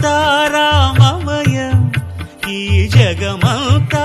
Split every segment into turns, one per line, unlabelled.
జగమంతా రామమయం ఈ జగమంతా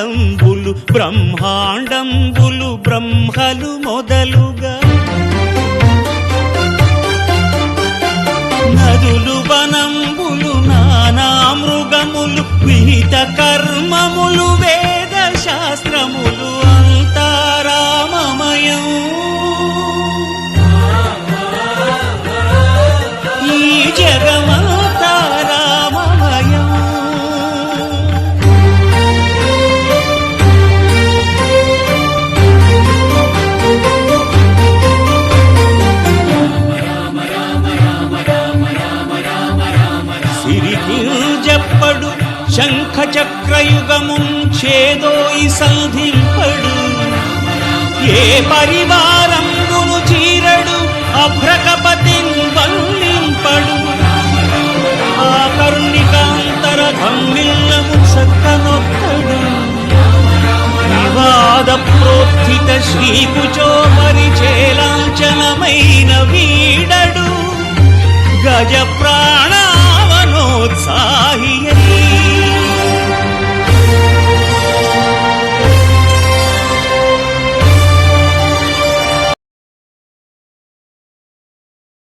పిండాండంబులు బ్రహ్మాండంబులు బ్రహ్మలు మొదలుగా. నదులు వనంబు సిరికింజప్పడు శంఖ చక్రయుగముంచేదోయి సంధింపడు. ఏ పరివారం పరివారంగును చీరడు అభ్రకపతి వల్లింపడు. ఆ కరుణికాంతర ధమ్మిల్లము చక్కనొక్కడు వివాద ప్రోత్థిత శ్రీకుచో పరిచేలాంచనమైన వీడడు. గజ ప్రాణ